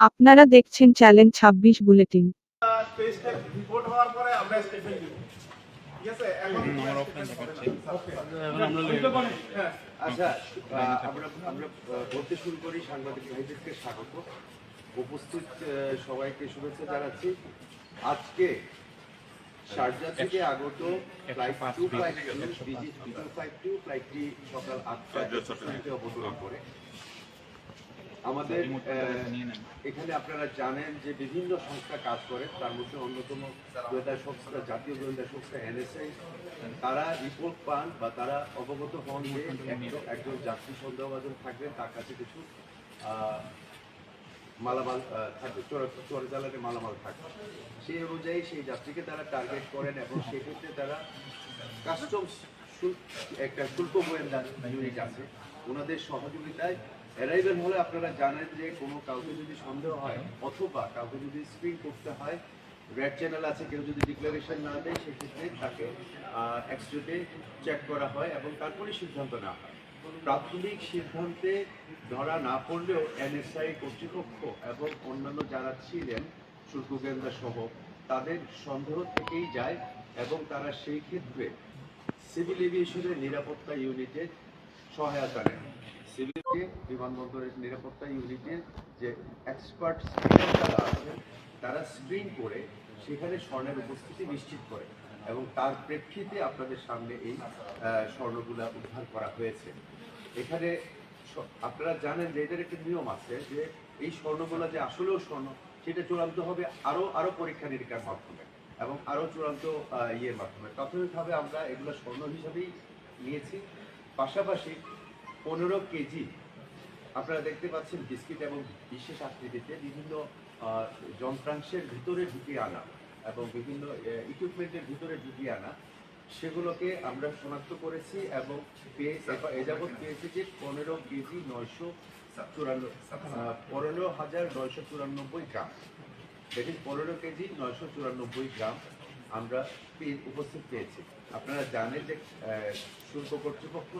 আপনারা দেখছেন চ্যালেঞ্জ ছাব্বিশ বুলেটিন। টেস্টে রিপোর্ট হওয়ার পরে আমরা স্টেশন দিব ঠিক আছে এখন ওকে হ্যাঁ আচ্ছা আমরা আমরা বলতে শুরু করি সাংবাদিক ভাইদেরকে স্বাগত। উপস্থিত সবাইকে শুভেচ্ছা জানাচ্ছি আজকে শারজা থেকে আগত flight two five two BG two five two ফ্লাইটটি সকাল আটটায় অবতরণ করে আমাদের এখানে আপনারা জানেন যে বিভিন্ন সংস্থা কাজ করে তার মধ্যে অন্যতম গোয়েন্দা সংস্থা জাতীয় গোয়েন্দা সংস্থা এনএসআই। তারা রিপোর্ট পান বা তারা অবগত হন যে একজন- যাত্রী সন্দেহভাজন থাকবেন তার কাছে কিছু আহ, মালামাল থাকবে। চোরা- চোরা জ্বালানি মালামাল থাকবে। সেই অনুযায়ী সেই যাত্রীকে তারা টার্গেট করেন এবং সেক্ষেত্রে তারা কাস্টমস একটা শুল্ক গোয়েন্দা ইউনিট আছে। ওনাদের সহযোগিতায় অ্যারাইভেল হলে আপনারা জানেন যে কোনো কাউকে যদি সন্দেহ হয়, অথবা কাউকে যদি স্ক্রিন করতে হয় রেড চ্যানেল আছে, কেউ যদি ডিক্লারেশন না দেয়, সেক্ষেত্রে তাকে এক্সট্রেটে চেক করা হয় এবং তারপরে সিদ্ধান্ত নেওয়া হয়। প্রাথমিক সিদ্ধান্তে ধরা না পড়লেও এনএসআই কর্তৃপক্ষ এবং অন্যান্য যারা ছিলেন, শুল্ক কেন্দ্র সহ, তাদের সন্দেহ থেকেই যায় এবং তারা সেই ক্ষেত্রে সিভিল এভিয়েশনের নিরাপত্তা ইউনিটের সহায়তা সিভিলকে বিমানবন্দরের নিরাপত্তা ইউনিটের যে এক্সপার্ট যারা আছেন, তারা স্ক্রিন করে সেখানে স্বর্ণের উপস্থিতি নিশ্চিত করে এবং তার প্রেক্ষিতে আপনাদের সামনে এই স্বর্ণগুলা উদ্ধার করা হয়েছে। এখানে আপনারা জানেন যে এদের একটা নিয়ম আছে যে এই স্বর্ণগুলা যে আসলেও স্বর্ণ, সেটা চূড়ান্ত হবে আরও আরও পরীক্ষা নিরীক্ষার মাধ্যমে এবং আরও চূড়ান্ত ইয়ের মাধ্যমে। প্রাথমিকভাবে আমরা এগুলো স্বর্ণ হিসাবেই নিয়েছি। পাশাপাশি পনেরো কেজি। আপনারা দেখতে পাচ্ছেন বিস্কিট এবং বিশেষ আকৃতিতে বিভিন্ন যন্ত্রাংশের ভিতরে ঢুকিয়ে আনা এবং বিভিন্ন ইকুইপমেন্টের ভিতরে ঢুকিয়ে আনা। সেগুলোকে আমরা শনাক্ত করেছি এবং পেয়ে এ- এ যাবৎ পেয়েছি যে পনেরো কেজি নয়শো পনেরো হাজার নয়শো চুরানব্বই গ্রাম। দেখেন, পনেরো কেজি নয়শো চুরানব্বই গ্রাম আমরা উপস্থিত পেয়েছি। আপনারা জানেন যে শুল্ক কর্তৃপক্ষ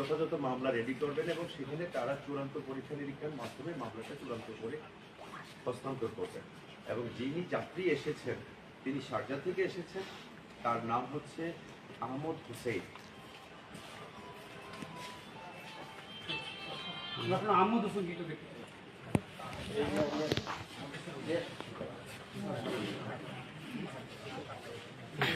যথাযথ মামলা রেডি করবেন এবং সেখানে তারা চূড়ান্ত পরীক্ষা নিরীক্ষার মাধ্যমে মামলাটা চূড়ান্ত করে হস্তান্তর করবেন। এবং যিনি যাত্রী এসেছেন, তিনি শারজা থেকে এসেছেন, তার নাম হচ্ছে আহমদ হুসেইন। আহমদ হোসেন কিন্তু দেখতে হুসেইন আহমদ না? হোসেন আহমদ আব্দুল ভাই একটু ডানে চাপতে হবে একটু আদিস ভাই একটু বামে নেন ও ফাঁক জায়গাটা ফাঁক জায়গাটা এই এই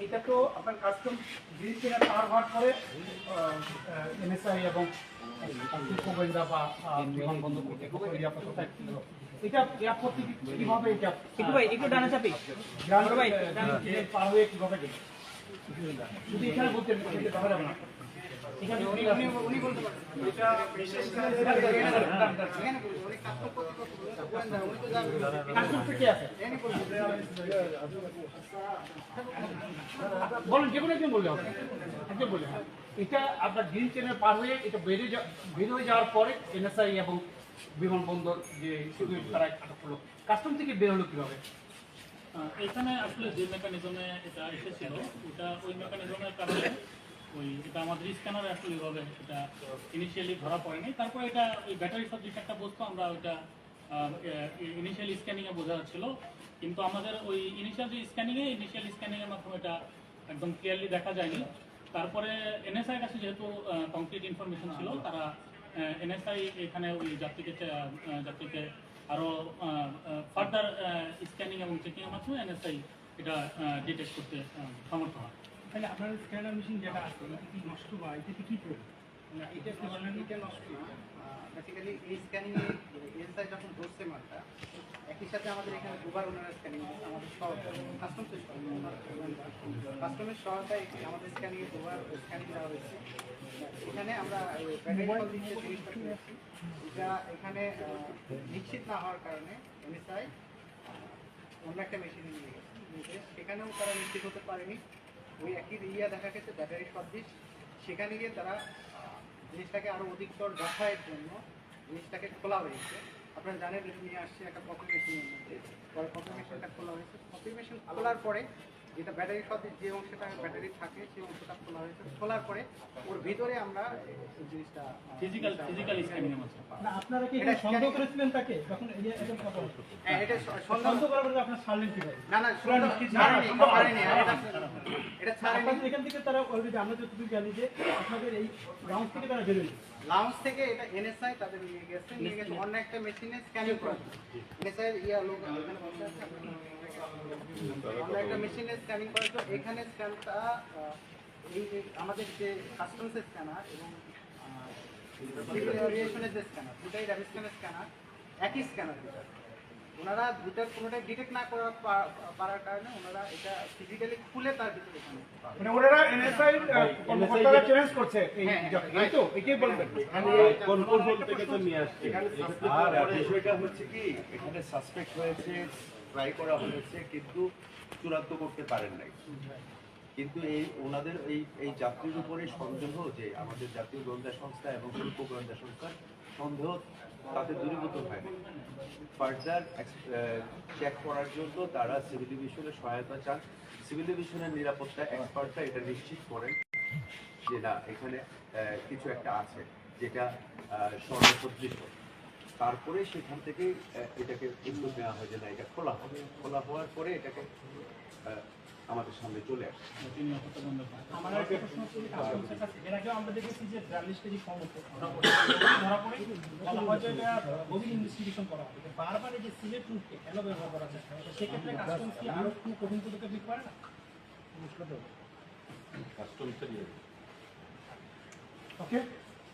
এটা তো আপনার কাস্টম গ্রিন চেনে পার হওয়ার পরে এনএসআই এবং শিল্প বা বিমানবন্দর কর্তৃপক্ষ নিরাপত্তা এটা কীভাবে এটা একটু ভাই একটু ডানে চাপি ভাই, পার হয়ে কীভাবে বলুন যে কোনো একজন বললে একজন বললে এটা আপনার গ্রিন চেনের পার হয়ে এটা বেড়ে বের হয়ে যাওয়ার পরে এনএসআই এবং বিমানবন্দর যে তারা আটক কাস্টম থেকে বের হলো কীভাবে? এখানে আসলে যে মেকানিজমে এটা এসেছিল, ওটা ওই মেকানিজমের কারণে ওই এটা আমাদের স্ক্যানারে আসলে ওইভাবে এটা ইনিশিয়ালি ধরা তারপরে এটা ওই ব্যাটারি একটা বস্তু, আমরা ওইটা ইনিশিয়াল স্ক্যানিংয়ে বোঝা যাচ্ছিল। কিন্তু আমাদের ওই ইনিশিয়াল যে স্ক্যানিংয়ে ইনিশিয়াল স্ক্যানিংয়ের মাধ্যমে এটা একদম ক্লিয়ারলি দেখা যায়নি। তারপরে এনএসআই কাছে যেহেতু কমপ্লিট ইনফরমেশন ছিল, তারা এনএসআই এখানে ওই যাত্রীকে যাত্রীকে আরও ফার্দার স্ক্যানিং এবং চেকিং এর মাধ্যমে এনএসআই এটা ডিটেক্ট করতে সমর্থ হয়। তাহলে আপনার স্ক্যানার মেশিন যেটা আছে এটা কি নষ্ট বা এটাতে কি প্রবলেম না, এটা এটা নষ্ট না। বেসিক্যালি এই স্ক্যানিং এসআই যখন ধরছে মালটা একই সাথে আমাদের এখানে দুবার ওনারা স্ক্যানিং আমাদের সব কাস্টমসের কাস্টমের সহায়তায় আমাদের স্ক্যানিং দুবার স্ক্যানিং দেওয়া হয়েছে। এখানে আমরা এটা এখানে নিশ্চিত না হওয়ার কারণে এনএসআই অন্য একটা মেশিনে নিয়ে গেছে। সেখানেও তারা নিশ্চিত হতে পারেনি। ওই একই ইয়া দেখা গেছে ব্যাটারি সদৃশ সেখানে গিয়ে তারা জিনিসটাকে আরও অধিকতর যাচাইয়ের জন্য জিনিসটাকে খোলা হয়েছে। আপনারা জানেন নিয়ে আসছে একটা কপি মেশিনের মধ্যে। পরে কপি মেশিনটা খোলা হয়েছে। কপি মেশিন খোলার পরে যেটা ব্যাটারি সদৃশ যে অংশটা ব্যাটারি থাকে সেই অংশটা খোলা হয়েছে। খোলার পরে ওর ভিতরে আমরা জিনিসটা ফিজিক্যাল ফিজিক্যাল স্ক্যানিং না আপনারা কি এটা সন্দেহ করেছিলেন তাকে? যখন হ্যাঁ এটা সন্দেহ করার পরে আপনারা ছাড়লেন কীভাবে? না না সন্দেহ ছাড়েনি ছাড়েনি। এটা এটা ছাড়েনি। এখান থেকে তারা অলরেডি আমরা যতটুকু জানি যে আপনাদের এই গ্রাউন্ড থেকে তারা লাউঞ্জ থেকে এটা এনএসআই তাদের নিয়ে গেছে নিয়ে গেছে। অন্য একটা মেশিনে স্ক্যানিং করা। এনএসআই ইয়া লোক এখানে বসে আছে, অন্য একটা মেশিনে স্ক্যানিং করার জন্য এখানে স্ক্যানটা এই আমাদের যে কাস্টমসের স্ক্যানার এবং এভিয়েশনের যে স্ক্যানার দুটাই র্যাব স্ক্যানের স্ক্যানার একই স্ক্যানার দুটা ওনারা দুটার কোনোটাই ডিটেক্ট না করা পারার কারণে ওনারা এটা ফিজিক্যালি খুলে তার ভিতরে মানে ওনারা এনএসআই কর্মকর্তারা চ্যালেঞ্জ করছে। এই হ্যাঁ, হ্যাঁ, তো এটাই বলবেন। আর বিষয়টা হচ্ছে কি এখানে সাসপেক্ট হয়েছে ট্রাই করা হয়েছে, কিন্তু চূড়ান্ত করতে পারেন নাই। কিন্তু এই ওনাদের এই এই যাত্রীর উপরে সন্দেহ যে আমাদের জাতীয় গোয়েন্দা সংস্থা এবং শিল্প গোয়েন্দা সংস্থার সন্দেহ তাতে দূরীভূত হয়নি ফার্দার চেক করার জন্য তারা সিভিল ডিভিশনের সহায়তা চান। সিভিল ডিভিশনের নিরাপত্তা এক্সপার্টরা এটা নিশ্চিত করেন যে না, এখানে কিছু একটা আছে যেটা স্বর্ণসদৃশ তারপরে সেখান থেকে আহ, এটাকে উদ্যোগ নেওয়া হয় যে না এটা খোলা হবে। খোলা হওয়ার পরে এটাকে আহ, আমাদের সামনে চলে আসে। তিনি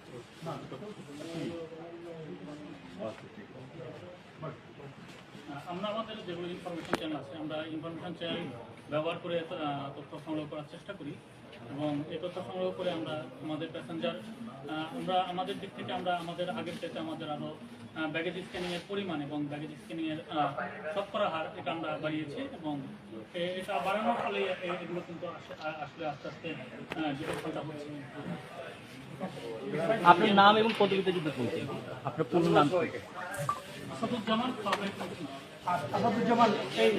নিরাপত্তা বন্ধ করেন আমার আমাদের যেগুলো ইনফরমেশন চ্যানেল আছে, আমরা ইনফরমেশন চ্যানেল ব্যবহার করে তথ্য সংগ্রহ করার চেষ্টা করি। এবং এই তথ্য সংগ্রহ করে আমরা আমাদের প্যাসেঞ্জার আমরা আমাদের দিক থেকে আমরা আমাদের আগের চাইতে আমাদের আরও ব্যাগেজ স্ক্যানিংয়ের পরিমাণ এবং ব্যাগেজ স্ক্যানিংয়ের শতকরা হার এটা আমরা বাড়িয়েছি এবং এটা বাড়ানোর ফলে এগুলো কিন্তু আসলে আস্তে আস্তে ডিটেকশনটা হচ্ছে। আপনার নাম এবং পদবিতে যদি বলতে আপনার পূর্ণ নাম? আসাদুজ্জামান আর আসাদুজ্জামান এই